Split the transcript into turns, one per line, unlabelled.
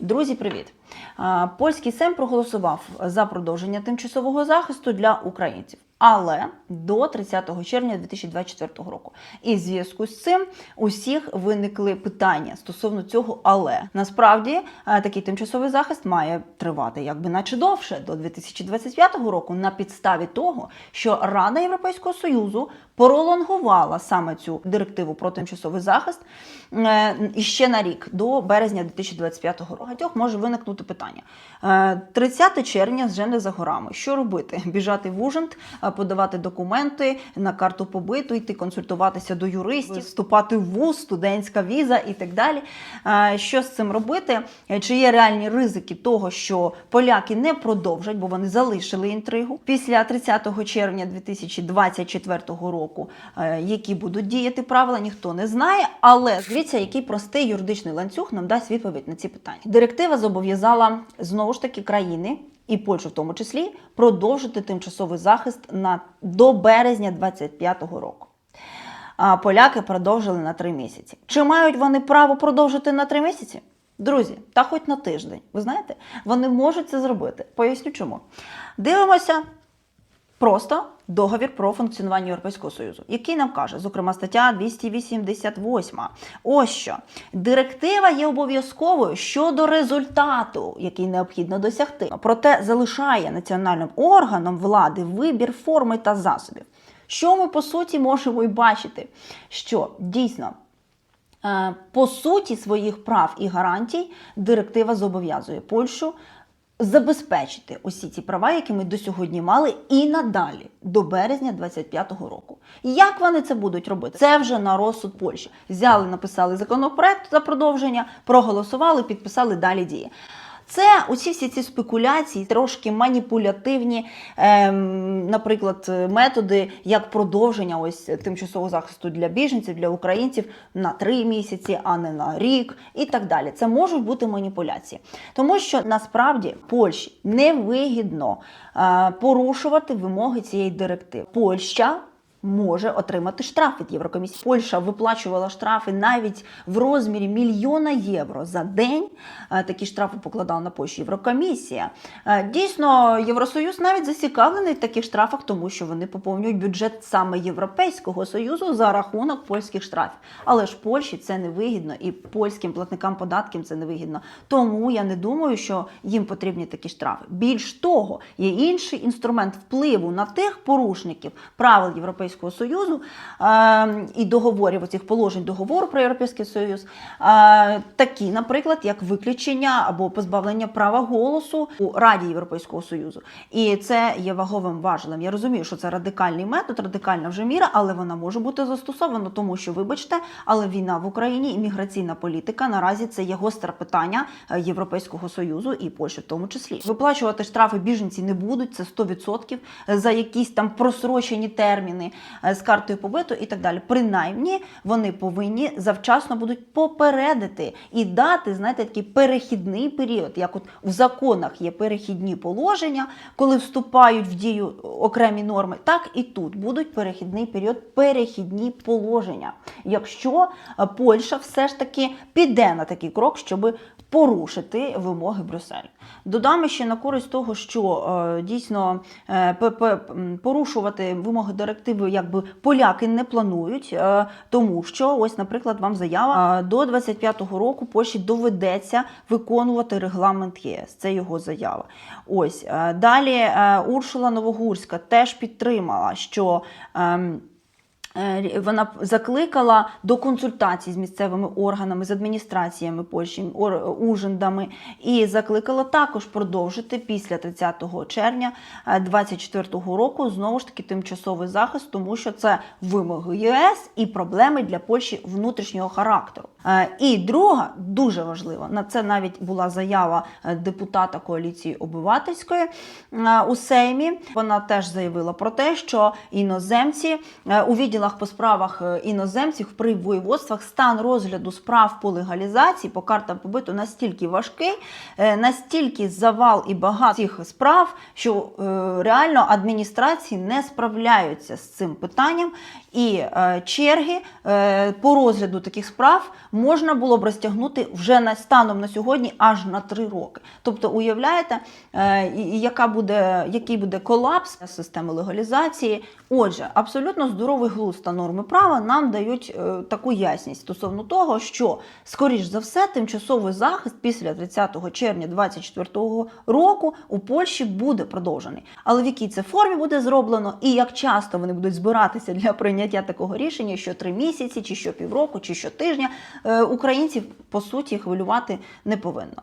Друзі, привіт! Польський Сем проголосував за продовження тимчасового захисту для українців, але до 30 червня 2024 року. І в зв'язку з цим усіх виникли питання стосовно цього. Але насправді е, такий тимчасовий захист має тривати якби наче довше до 2025 року на підставі того, що Рада Європейського Союзу пролонгувала саме цю директиву про тимчасовий захист е, іще на рік до березня 2025 року. Багатьох може виникнути питання. Е, 30 червня вже не за горами. Що робити? Біжати в Ужент, е, подавати документи на карту побиту, йти консультуватися до юристів, вступати в вуз, студентська віза і так далі. Що з цим робити? Е, Чи є реальні ризики того, що поляки не продовжать, бо вони залишили інтригу після 30 червня 2024 року, е, які будуть діяти правила, ніхто не знає. Але дивіться, який простий юридичний ланцюг нам дасть відповідь на ці питання. Директива зобов'язала знову ж таки країни. І Польщу в тому числі продовжити тимчасовий захист на до березня 2025 року. А поляки продовжили на три місяці. Чи мають вони право продовжити на три місяці? Друзі, та хоч на тиждень. Ви знаєте, вони можуть це зробити. Поясню чому. Дивимося просто договір про функціонування Європейського Союзу, який нам каже, зокрема, стаття 288. Ось що директива є обов'язковою щодо результату, який необхідно досягти. Проте залишає національним органам влади вибір форми та засобів. Що ми по суті можемо і бачити, що дійсно. Е, По суті своїх прав і гарантій директива зобов'язує Польщу забезпечити усі ці права, які ми до сьогодні мали, і надалі до березня 25-го року. Як вони це будуть робити? Це вже на розсуд Польщі. Взяли, написали законопроект за продовження, проголосували, підписали далі дії. Це усі всі ці спекуляції, трошки маніпулятивні, ем, наприклад, методи як продовження ось тимчасового захисту для біженців, для українців на три місяці, а не на рік, і так далі. Це можуть бути маніпуляції, тому що насправді Польщі невигідно е, порушувати вимоги цієї директиви. Польща може отримати штраф від Єврокомісії. Польща виплачувала штрафи навіть в розмірі мільйона євро за день. Е, Такі штрафи покладала на Польщу Єврокомісія. Е, Дійсно, Євросоюз навіть зацікавлений в таких штрафах, тому що вони поповнюють бюджет саме Європейського союзу за рахунок польських штрафів. Але ж Польщі це не вигідно, і польським платникам податків це не вигідно. Тому я не думаю, що їм потрібні такі штрафи. Більш того, є інший інструмент впливу на тих порушників правил Європейського Союзу е, і договорів оцих положень договору про Європейський Союз, е, такі, наприклад, як виключення або позбавлення права голосу у Раді Європейського Союзу. І це є ваговим важелем. Я розумію, що це радикальний метод, радикальна вже міра, але вона може бути застосована, тому що, вибачте, але війна в Україні і міграційна політика наразі це є гостре питання е, Європейського Союзу і Польщі в тому числі. Виплачувати штрафи біженці не будуть, це 100% за якісь там просрочені терміни е, з картою побиту і так далі. Принаймні вони повинні завчасно будуть попередити і дати, знаєте, такий перехідний період, як от в законах є перехідні положення, коли вступають в дію окремі норми, так і тут будуть перехідний період, перехідні положення. Якщо е, Польща все ж таки піде на такий крок, щоб порушити вимоги Брюсселю. Додам ще на користь того, що е, дійсно е, порушувати вимоги директиви якби поляки не планують, е, тому що ось, наприклад, вам заява до 25-го року Польщі доведеться виконувати регламент ЄС. Це його заява. Ось далі Уршула Новогурська теж підтримала, що. Е, Вона закликала до консультацій з місцевими органами, з адміністраціями Польщі, ужиндами, і закликала також продовжити після 30 червня 2024 року знову ж таки тимчасовий захист, тому що це вимоги ЄС і проблеми для Польщі внутрішнього характеру. Е, І друга дуже важлива на це навіть була заява е, депутата коаліції обивательської е, у Сеймі. Вона теж заявила про те, що іноземці у відділах по справах іноземців при воєводствах стан розгляду справ по легалізації по картам побиту настільки важкий, настільки завал і багато цих справ, що реально адміністрації не справляються з цим питанням, і черги по розгляду таких справ можна було б розтягнути вже на станом на сьогодні аж на три роки. Тобто, уявляєте, е, яка буде, який буде колапс системи легалізації. Отже, абсолютно здоровий глузд та норми права нам дають е, таку ясність стосовно того, що скоріш за все тимчасовий захист після 30 червня 2024 року у Польщі буде продовжений. Але в якій це формі буде зроблено, і як часто вони будуть збиратися для прийняття такого рішення, що три місяці, чи що півроку, чи що тижня, українців по суті хвилювати не повинно.